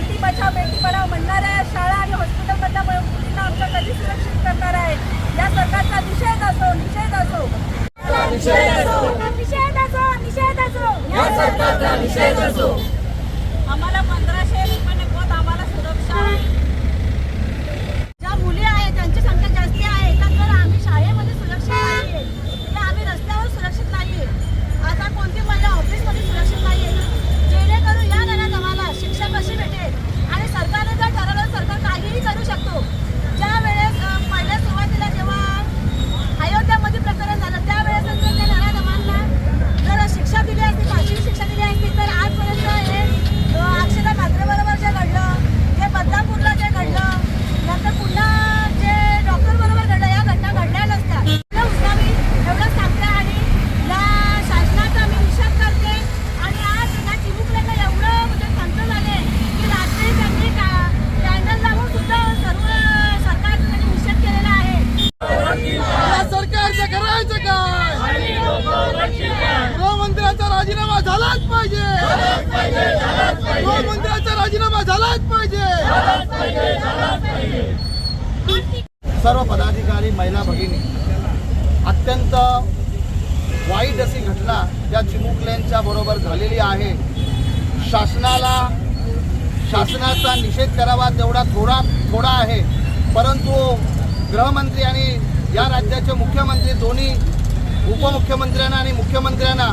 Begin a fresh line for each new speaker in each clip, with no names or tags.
बेटी बचाव बेटी पढाव म्हणणाऱ्या शाळा आणि हॉस्पिटलमधल्या मुलींना आमच्या कधी सुरक्षित करणार आहे. या सरकारचा निषेध असो निषेध असो. निषेध असो. निषेध असो निषेध असो.
या सरकारचा निषेध असो. झालाच पाहिजे. मंत्र्याचा राजीनामा झालाच पाहिजे. सर्व पदाधिकारी महिला भगिनी अत्यंत वाईट अशी घटना या चिमुकल्यांच्या बरोबर झालेली आहे. शासनाला शासनाचा निषेध करावा तेवढा थोडा थोडा आहे. परंतु गृहमंत्री आणि या राज्याचे मुख्यमंत्री दोन्ही उपमुख्यमंत्र्यांना आणि मुख्यमंत्र्यांना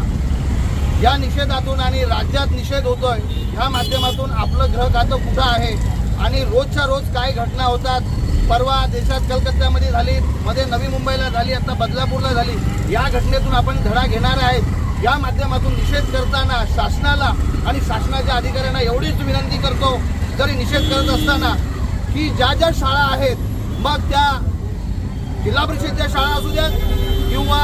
या निषेधातून आणि राज्यात निषेध होतोय ह्या माध्यमातून आपलं ग्रह खातं कुठं आहे? आणि रोजच्या रोज काय घटना होतात? परवा देशात कलकत्त्यामध्ये झाली मध्ये नवी मुंबईला झाली आता बदलापूरला झाली. या घटनेतून आपण धडा घेणार आहेत. या माध्यमातून निषेध करताना शासनाला आणि शासनाच्या अधिकाऱ्यांना एवढीच विनंती करतो जरी निषेध करत असताना की ज्या ज्या शाळा आहेत मग त्या जिल्हा परिषदच्या शाळा असू द्या किंवा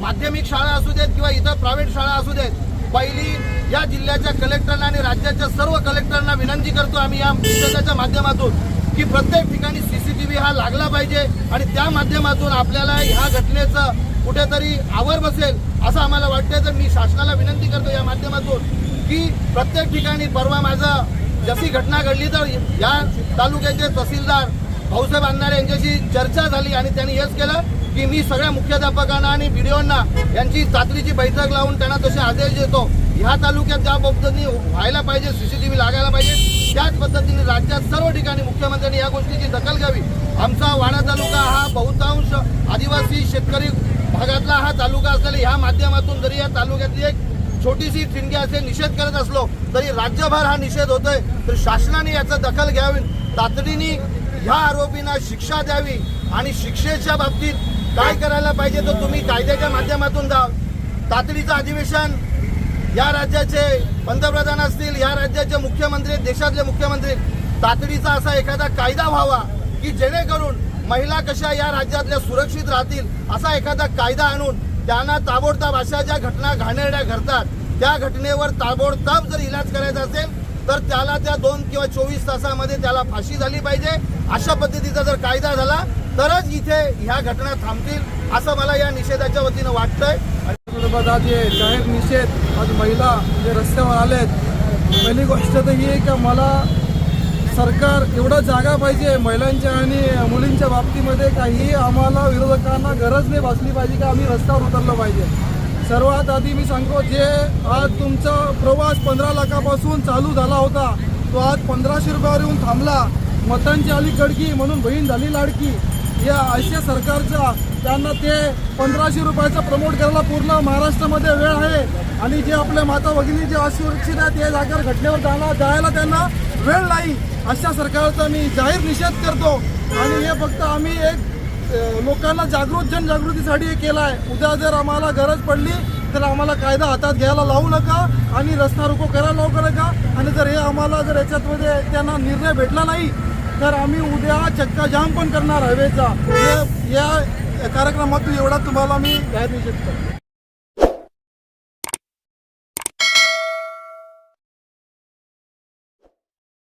माध्यमिक शाळा असू देत किंवा इतर प्रायव्हेट शाळा असू देत पहिली या जिल्ह्याच्या कलेक्टरना आणि राज्याच्या सर्व कलेक्टरना विनंती करतो आम्ही या पुस्तकाच्या माध्यमातून की प्रत्येक ठिकाणी सीसीटीव्ही हा लागला पाहिजे आणि त्या माध्यमातून आपल्याला ह्या घटनेचं कुठेतरी आवर बसेल असं आम्हाला वाटतं तर मी शासनाला विनंती करतो या माध्यमातून की प्रत्येक ठिकाणी परवा माझं जशी घटना घडली तर या तालुक्याचे तहसीलदार भाऊसाहेब अण्णारे यांच्याशी चर्चा झाली आणि त्यांनी हेच केलं की मी सगळ्या मुख्याध्यापकांना आणि बीडीओंना यांची तातडीची बैठक लावून त्यांना तसे आदेश देतो. ह्या तालुक्यात ज्या पद्धतीने व्हायला पाहिजे सीसीटीव्ही लागायला पाहिजे त्याच पद्धतीने राज्यात सर्व ठिकाणी मुख्यमंत्र्यांनी या गोष्टीची दखल घ्यावी. आमचा वाडा तालुका हा बहुतांश आदिवासी शेतकरी भागातला हा तालुका असलेला ह्या माध्यमातून जरी या तालुक्यातली एक छोटीशी ठिणगी असे निषेध करत असलो तरी राज्यभर हा निषेध होतोय. तर शासनाने याचा दखल घ्यावी. तातडीने ह्या आरोपींना शिक्षा द्यावी आणि शिक्षेच्या बाबतीत काय करायला पाहिजे तर तुम्ही कायद्याच्या माध्यमातून जा तातडीचं अधिवेशन या राज्याचे पंतप्रधान असतील या राज्याचे मुख्यमंत्री देशातले मुख्यमंत्री तातडीचा असा एखादा कायदा व्हावा की जेणेकरून महिला कशा या राज्यातल्या सुरक्षित राहतील असा एखादा कायदा आणून त्यांना ताबडतोब अशा ज्या घटना घाणेरड्या घडतात त्या घटनेवर ताबडतोब जर इलाज करायचा असेल तर त्याला त्या दोन किंवा चोवीस तासामध्ये त्याला फाशी झाली पाहिजे. अशा पद्धतीचा जर कायदा झाला तरच इथे ह्या घटना थांबतील असं मला या निषेधाच्या वतीनं वाटतंय.
संदर्भात आज हे जाहीर निषेध आज महिला जे रस्त्यावर आलेत पहिली गोष्ट तर ही आहे का मला सरकार एवढं जागा पाहिजे महिलांच्या आणि मुलींच्या बाबतीमध्ये काही आम्हाला विरोधकांना गरज नाही भासली पाहिजे की आम्ही रस्त्यावर उतरलं पाहिजे. सर्वात आधी मी सांगतो जे आज तुमचा प्रवास पंधरा लाखापासून चालू झाला होता तो आज पंधराशे रुपयावर येऊन थांबला. मतांची आली कडकी म्हणून बहीण झाली लाडकी. या अशा सरकारच्या त्यांना ते पंधराशे रुपयाचं प्रमोट करायला पूर्ण महाराष्ट्रामध्ये वेळ आहे. आणि जे आपल्या माता भगिनी जे असुरक्षित आहेत ते जागेवर घटनेवर जाणार जायला त्यांना वेळ नाही. अशा सरकारचा मी जाहीर निषेध करतो. आणि हे फक्त आम्ही एक लोकांना जागृत जनजागृतीसाठी हे केलं आहे उद्या जर आम्हाला गरज पडली तर आम्हाला कायदा हातात घ्यायला लावू नका आणि रस्ता रोको करायला लावू नका. आणि जर हे आम्हाला जर याच्यातमध्ये त्यांना निर्णय भेटला नाही तर आम्ही उद्या चक्का जाम पण करणार हवेचा. या कार्यक्रमातून एवढा तुम्हाला मी जाहीर देऊ शकतो